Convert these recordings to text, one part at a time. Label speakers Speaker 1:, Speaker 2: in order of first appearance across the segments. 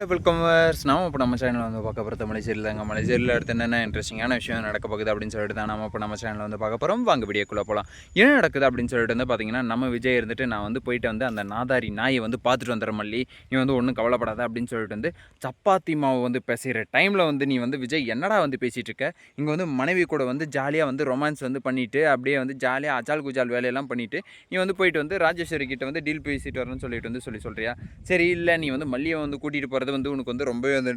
Speaker 1: Welcome verse நாம இப்போ நம்ம சேனலில் வந்து பார்க்க போகிறோம் மலைச்சேரியில் தாங்க. மலைச்சேரியில் அடுத்து என்னென்ன இன்ட்ரெஸ்டிங்கான விஷயம் நடக்க போகுது அப்படின்னு சொல்லிட்டு தான் நம்ம இப்போ நம்ம சேனலில் வந்து பார்க்க போகிறோம் வாங்க வீடியோக்குள்ளே போகலாம் என்ன நடக்குது அப்படின்னு சொல்லிட்டு வந்து பார்த்தீங்கன்னா நம்ம விஜய் இருந்துட்டு நான் வந்து போயிட்டு வந்து அந்த நாதாரி நாயை வந்து பார்த்துட்டு வந்துடுற மல்லி. நீ வந்து ஒன்றும் கவலைப்படாத அப்படின்னு சொல்லிட்டு வந்து சப்பாத்தி மாவு வந்து பேசுகிற டைமில் வந்து நீ வந்து விஜய் என்னடா வந்து பேசிகிட்டு இருக்க? இங்கே வந்து மனைவி கூட வந்து ஜாலியாக வந்து ரொமான்ஸ் வந்து பண்ணிவிட்டு அப்படியே வந்து ஜாலியாக அஜால் குஜால் வேலையெல்லாம் பண்ணிவிட்டு நீ வந்து போயிட்டு வந்து ராஜேஸ்வரி கிட்ட வந்து டீல் பேசிட்டு வரணும்னு சொல்லிட்டு வந்து சொல்லி சொல்கிறியா சரி இல்லை நீ வந்து மல்லியை வந்து கூட்டிகிட்டு போகிறது வந்து உனக்கு வந்து ரொம்பவே வந்து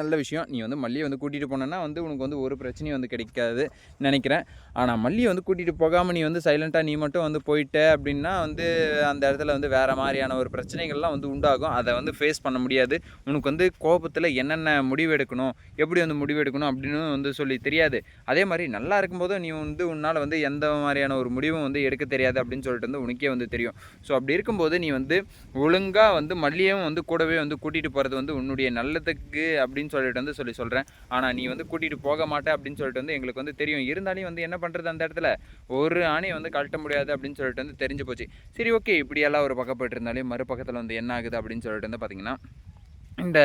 Speaker 1: நல்ல விஷயம். நீ வந்து மல்லியை வந்து கூட்டிகிட்டு போனேன்னா வந்து உனக்கு வந்து ஒரு பிரச்சனையும் வந்து கிடைக்காது நினைக்கிறேன். ஆனால் மல்லியை வந்து கூட்டிகிட்டு போகாமல் நீ வந்து சைலண்ட்டாக நீ மட்டும் வந்து போயிட்ட அப்படின்னா வந்து அந்த இடத்துல வந்து வேறு மாதிரியான ஒரு பிரச்சனைகள்லாம் வந்து உண்டாகும். அதை வந்து ஃபேஸ் பண்ண முடியாது. உனக்கு வந்து கோபத்தில் என்னென்ன முடிவு எடுக்கணும் எப்படி வந்து முடிவு எடுக்கணும் அப்படின்னு வந்து சொல்லி தெரியாது. அதே மாதிரி நல்லா இருக்கும்போதும் நீ வந்து உன்னால் வந்து எந்த மாதிரியான ஒரு முடிவும் வந்து எடுக்க தெரியாது அப்படின்னு சொல்லிட்டு வந்து உனக்கே வந்து தெரியும். ஸோ அப்படி இருக்கும்போது நீ வந்து ஒழுங்காக வந்து மல்லியும் வந்து கூடவே வந்து கூட்டிகிட்டு போகிறது வந்து உன்னுடைய நல்லதுக்கு அப்படின்னு அப்படின்னு சொல்லிட்டு வந்து சொல்லி சொல்கிறேன் ஆனால் நீ வந்து கூட்டிகிட்டு போக மாட்டேன் அப்படின்னு சொல்லிட்டு வந்து எங்களுக்கு வந்து தெரியும். இருந்தாலும் வந்து என்ன பண்ணுறது அந்த இடத்துல? ஒரு ஆணையை வந்து கழட்ட முடியாது அப்படின்னு சொல்லிட்டு வந்து தெரிஞ்சு போச்சு. சரி ஓகே. இப்படியெல்லாம் ஒரு பக்கப்பட்டு போயிட்டு இருந்தாலே மறுபக்கத்தில் வந்து என்ன ஆகுது அப்படின்னு சொல்லிட்டு வந்து பார்த்திங்கன்னா இந்த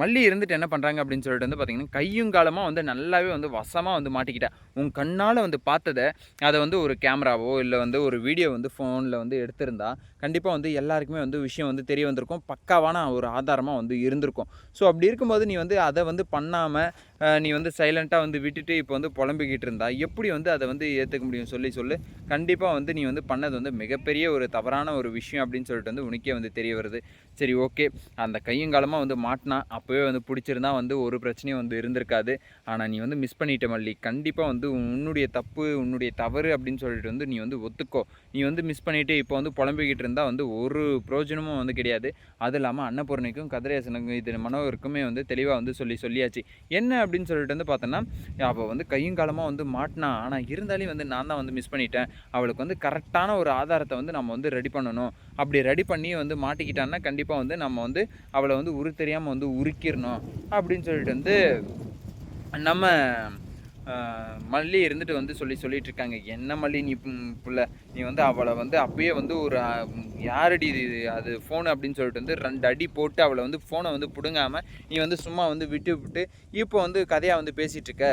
Speaker 1: மல்லி இருந்துட்டு என்ன பண்ணுறாங்க அப்படின்னு சொல்லிட்டு வந்து பார்த்தீங்கன்னா கையும் காலமாக வந்து நல்லாவே வந்து வசமாக வந்து மாட்டிக்கிட்டா. உன் கண்ணால் வந்து பார்த்ததை அதை வந்து ஒரு கேமராவோ இல்லை வந்து ஒரு வீடியோ வந்து ஃபோனில் வந்து எடுத்திருந்தா கண்டிப்பாக வந்து எல்லாருக்குமே வந்து விஷயம் வந்து தெரிய வந்திருக்கும். பக்காவான ஒரு ஆதாரமாக வந்து இருந்திருக்கும். ஸோ அப்படி இருக்கும்போது நீ வந்து அதை வந்து பண்ணாமல் நீ வந்து சைலண்ட்டாக வந்து விட்டுட்டு இப்போ வந்து புலம்பிக்கிட்டு இருந்தா எப்படி வந்து அதை வந்து ஏற்றுக்க முடியும்? சொல்லி சொல்லு. கண்டிப்பாக வந்து நீ வந்து பண்ணது வந்து மிகப்பெரிய ஒரு தவறான ஒரு விஷயம் அப்படின்னு சொல்லிட்டு வந்து உனக்கே வந்து தெரிய வருது. சரி ஓகே அந்த கையும் காலமாக வந்து மாட்டினா அப்போவே வந்து பிடிச்சிருந்தா வந்து ஒரு பிரச்சனையும் வந்து இருந்திருக்காது. ஆனால் நீ வந்து மிஸ் பண்ணிட்ட மல்லி. கண்டிப்பாக வந்து உன்னுடைய தப்பு உன்னுடைய தவறு அப்படின்னு சொல்லிட்டு வந்து நீ வந்து ஒத்துக்கோ. நீ வந்து மிஸ் பண்ணிவிட்டு இப்போ வந்து புலம்பிக்கிட்டு இருந்தால் வந்து ஒரு பிரயோஜனமும் வந்து கிடையாது. அது இல்லாமல் அன்னபூர்ணிக்கும் கதிரேசனுக்கும் இது மனோருக்குமே வந்து தெளிவாக வந்து சொல்லி சொல்லியாச்சு. என்ன அப்படின்னு சொல்லிட்டு வந்து பார்த்தோன்னா அவள் வந்து கையும் காலமாக வந்து மாட்டினா ஆனால் இருந்தாலும் வந்து நான் தான் வந்து மிஸ் பண்ணிட்டேன். அவளுக்கு வந்து கரெக்டான ஒரு ஆதாரத்தை வந்து நம்ம வந்து ரெடி பண்ணணும். அப்படி ரெடி பண்ணி வந்து மாட்டிக்கிட்டான்னா கண்டிப்பாக வந்து நம்ம வந்து அவளை வந்து உரு தெரியாமல் வந்து உருக்கிடணும் அப்படின்னு சொல்லிட்டு வந்து நம்ம மல்லி இருந்துட்டு வந்து சொல்லி சொல்லிட்டு இருக்காங்க. என்ன மல்லி நீ புள்ள? நீ வந்து அவளை வந்து அப்பயே வந்து ஒரு யாரடி இது அது ஃபோனு அப்படின்னு சொல்லிட்டு வந்து ரெண்டு அடி போட்டு அவளை வந்து ஃபோனை வந்து பிடுங்காமல் நீ வந்து சும்மா வந்து விட்டு விட்டு இப்போ வந்து கதையாக வந்து பேசிகிட்டு இருக்க.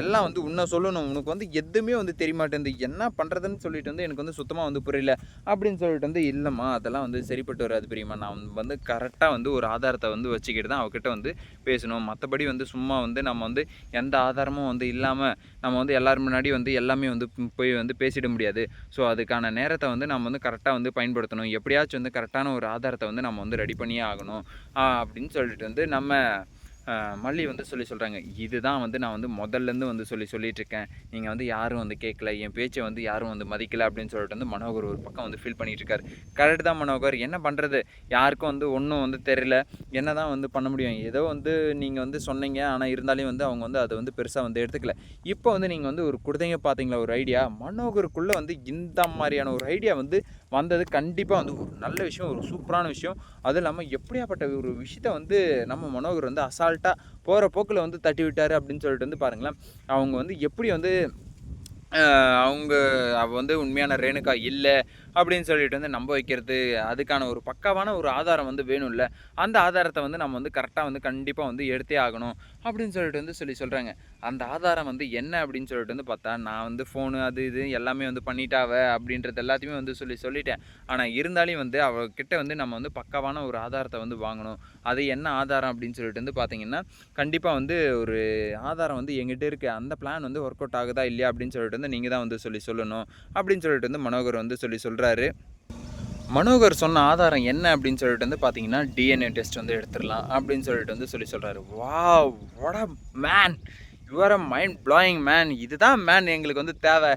Speaker 1: எல்லாம் வந்து உன்னை சொல்லணும். உனக்கு வந்து எதுவுமே வந்து தெரிய மாட்டேங்குது என்ன பண்ணுறதுன்னு சொல்லிட்டு வந்து எனக்கு வந்து சுத்தமாக வந்து புரியல. அப்படின்னு சொல்லிட்டு வந்து இல்லைம்மா அதெல்லாம் வந்து சரிப்பட்டு வராது பிரியமா நான் வந்து கரெக்டாக வந்து ஒரு ஆதாரத்தை வந்து வச்சுக்கிட்டு தான் அவகிட்ட வந்து பேசணும். மற்றபடி வந்து சும்மா வந்து நம்ம வந்து எந்த ஆதாரமும் வந்து இல்லாமல் நம்ம வந்து எல்லாரும் முன்னாடி வந்து எல்லாமே வந்து போய் வந்து பேசிட முடியாது. ஸோ அதுக்கான நேரத்தை வந்து நம்ம வந்து கரெக்டாக வந்து பயன்படுத்தணும். எப்படியாச்சும் வந்து கரெக்டான ஒரு ஆதாரத்தை வந்து நம்ம வந்து ரெடி பண்ணியே ஆகணும். அப்படின்னு சொல்லிட்டு வந்து நம்ம மல்லி வந்து சொல்லி சொல்கிறாங்க இதுதான் வந்து நான் வந்து முதல்லேருந்து வந்து சொல்லி சொல்லிட்டு இருக்கேன் நீங்கள் வந்து யாரும் வந்து கேட்கல என் பேச்சை வந்து யாரும் வந்து மதிக்கலை அப்படின்னு சொல்லிட்டு வந்து மனோகர் ஒரு பக்கம் வந்து ஃபீல் பண்ணிகிட்டு இருக்கார் கரெக்ட் தான் மனோகர். என்ன பண்ணுறது யாருக்கும் வந்து ஒன்றும் வந்து தெரியல. என்ன தான் வந்து பண்ண முடியும்? ஏதோ வந்து நீங்கள் வந்து சொன்னீங்க. ஆனால் இருந்தாலும் வந்து அவங்க வந்து அதை வந்து பெருசாக வந்து எடுத்துக்கல. இப்போ வந்து நீங்கள் வந்து ஒரு கொடுத்தீங்க பார்த்தீங்களா ஒரு ஐடியா மனோகருக்குள்ளே வந்து இந்த மாதிரியான ஒரு ஐடியா வந்து வந்தது கண்டிப்பாக வந்து ஒரு நல்ல விஷயம் ஒரு சூப்பரான விஷயம். அதுவும் இல்லாமல் எப்படியாப்பட்ட ஒரு விஷயத்த வந்து நம்ம மனோகர் வந்து அசால்ட்டாக போகிற போக்கில் வந்து தட்டி விட்டார் அப்படின்னு சொல்லிட்டு வந்து பாருங்களேன். அவங்க வந்து எப்படி வந்து அவங்க அவ வந்து உண்மையான ரேணுகா இல்லை அப்படின்னு சொல்லிட்டு வந்து நம்ப வைக்கிறது அதுக்கான ஒரு பக்காவான ஒரு ஆதாரம் வந்து வேணும்ல அந்த ஆதாரத்தை வந்து நம்ம வந்து கரெக்டாக வந்து கண்டிப்பாக வந்து எடுத்தே ஆகணும் அப்படின்னு சொல்லிட்டு வந்து சொல்லி சொல்கிறாங்க அந்த ஆதாரம் வந்து என்ன அப்படின்னு சொல்லிட்டு வந்து பார்த்தா நான் வந்து ஃபோனு அது இது எல்லாமே வந்து பண்ணிட்டாவ அப்படின்றது எல்லாத்தையுமே வந்து சொல்லி சொல்லிட்டேன். ஆனால் இருந்தாலும் வந்து அவகிட்ட வந்து நம்ம வந்து பக்காவான ஒரு ஆதாரத்தை வந்து வாங்கணும். அது என்ன ஆதாரம் அப்படின்னு சொல்லிட்டு வந்து பார்த்தீங்கன்னா கண்டிப்பாக வந்து ஒரு ஆதாரம் வந்து எங்கிட்ட இருக்குது அந்த பிளான் வந்து ஒர்க் அவுட் ஆகுதா இல்லையா அப்படின்னு சொல்லிட்டு வந்து நீங்கள் தான் வந்து சொல்லி சொல்லணும் அப்படின்னு சொல்லிட்டு வந்து மனோகர் வந்து சொல்லி சொல்கிறாரு மனோகர் சொன்ன ஆதாரம் என்ன அப்படின்னு சொல்லிட்டு வந்து பார்த்தீங்கன்னா டிஎன்ஏ டெஸ்ட் வந்து எடுத்துடலாம் அப்படின்னு சொல்லிட்டு வந்து சொல்லி சொல்கிறாரு wow what a man your a mind blowing man இதுதான் மேன் எங்களுக்கு வந்து தேவை.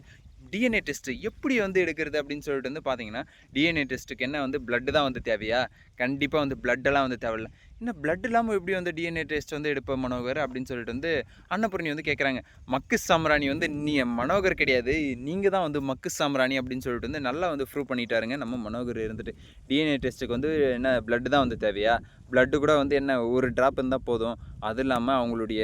Speaker 1: டிஎன்ஏ டெஸ்ட்டு எப்படி வந்து எடுக்கிறது அப்படின்னு சொல்லிட்டு வந்து பார்த்தீங்கன்னா டிஎன்ஏ டெஸ்ட்டுக்கு என்ன வந்து பிளட்டு தான் வந்து தேவையா? கண்டிப்பாக வந்து பிளட்டெல்லாம் வந்து தேவையில்ல. என்ன பிளட் இல்லாமல் எப்படி வந்து டிஎன்ஏ டெஸ்ட் வந்து எடுப்ப மனோகர் அப்படின்னு சொல்லிட்டு வந்து அன்னபூர்ணி வந்து கேட்குறாங்க மக்கு சாம்ராணி வந்து நீ மனோகர் கிடையாது. நீங்கள் தான் வந்து மக்கு சாம்ராணி அப்படின்னு சொல்லிட்டு வந்து நல்லா வந்து ப்ரூவ் பண்ணிட்டாருங்க. நம்ம மனோகர் இருந்துட்டு. டிஎன்ஏ டெஸ்ட்டுக்கு வந்து என்ன பிளட்டு தான் வந்து தேவையா? பிளட்டு கூட வந்து என்ன ஒரு ட்ராப் இருந்தால் போதும். அது இல்லாமல் அவங்களுடைய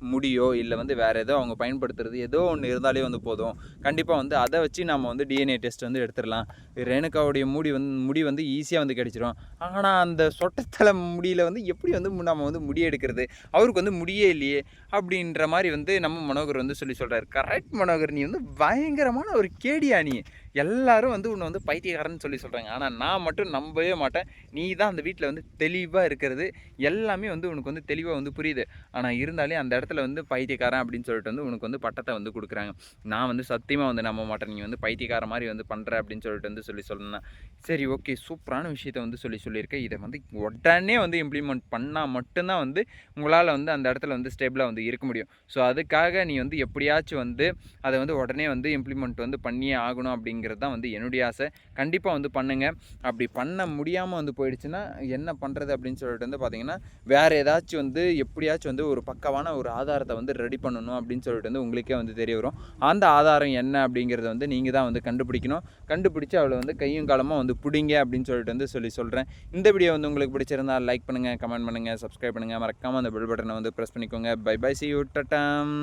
Speaker 1: முடியோ இல்லை வந்து வேறு ஏதோ அவங்க பயன்படுத்துறது ஏதோ ஒன்று இருந்தாலே வந்து போதும். கண்டிப்பாக வந்து அதை வச்சு நம்ம வந்து டிஎன்ஏ டெஸ்ட் வந்து எடுத்துடலாம். ரேணுகாவுடைய முடி வந்து முடி வந்து ஈஸியாக வந்து கிடச்சிரும். ஆனால் அந்த சொட்டத்தலை முடியில் வந்து எப்படி வந்து மு- நம்ம வந்து முடி எடுக்கிறது? அவருக்கு வந்து முடியே இல்லையே. அப்படின்ற மாதிரி வந்து நம்ம மனோகர் வந்து சொல்லி சொல்கிறாரு கரெக்ட் மனோகர் நீ வந்து பயங்கரமான ஒரு கேடியா நீ எல்லாரும் வந்து உன்னை வந்து பைத்தியக்காரன்னு சொல்லி சொல்கிறாங்க ஆனால் நான் மட்டும் நம்பவே மாட்டேன். நீ தான் அந்த வீட்டில் வந்து தெளிவாக இருக்கிறது. எல்லாமே வந்து உனக்கு வந்து தெளிவாக வந்து புரியுது. ஆனால் இருந்தாலே அந்த இடத்துல வந்து பைத்தியக்காரன் அப்படின்னு சொல்லிட்டு வந்து உனக்கு வந்து பட்டத்தை வந்து கொடுக்குறாங்க. நான் வந்து சத்தியமாக வந்து நம்ப மாட்டேன். நீ வந்து பைத்தியக்கார மாதிரி வந்து பண்ணுற அப்படின்னு சொல்லிட்டு வந்து சொல்லி சொல்லணும் சரி ஓகே. சூப்பரான விஷயத்த வந்து சொல்லி சொல்லியிருக்கேன் இதை வந்து உடனே வந்து இம்ப்ளிமெண்ட் பண்ணால் மட்டும்தான் வந்து உங்களால் வந்து அந்த இடத்துல வந்து ஸ்டேபிளாக வந்து இருக்க முடியும். ஸோ அதுக்காக நீ வந்து எப்படியாச்சும் வந்து அதை வந்து உடனே வந்து இம்ப்ளிமெண்ட் வந்து பண்ணியே ஆகணும் அப்படிங்கிறது தான் வந்து என்னுடைய ஆசை. கண்டிப்பாக வந்து பண்ணுங்கள் அப்படி பண்ண முடியாமல் வந்து போயிடுச்சுன்னா என்ன பண்ணுறது அப்படின்னு சொல்லிட்டு வந்து பார்த்தீங்கன்னா வேறு ஏதாச்சும் வந்து எப்படியாச்சும் வந்து ஒரு பக்கவான ஒரு ஆதாரத்தை வந்து ரெடி பண்ணணும் அப்படின்னு சொல்லிட்டு வந்து உங்களுக்கே வந்து தெரிய வரும். அந்த ஆதாரம் என்ன அப்படிங்கிறத வந்து நீங்கள் தான் வந்து கண்டுபிடிக்கணும். கண்டுபிடிச்சு அவளை வந்து கையும் காலமாக வந்து பிடிங்க அப்படின்னு சொல்லிட்டு வந்து சொல்லி சொல்கிறேன் இந்த வீடியோ வந்து உங்களுக்கு பிடிச்சிருந்தா லைக் பண்ணுங்கள் கமெண்ட் பண்ணுங்கள் சப்ஸ்கிரைப் பண்ணுங்கள் மறக்காமல் அந்த பெல் பட்டனை வந்து ப்ரெஸ் பண்ணிக்கோங்க. Bye bye see you டட்டம்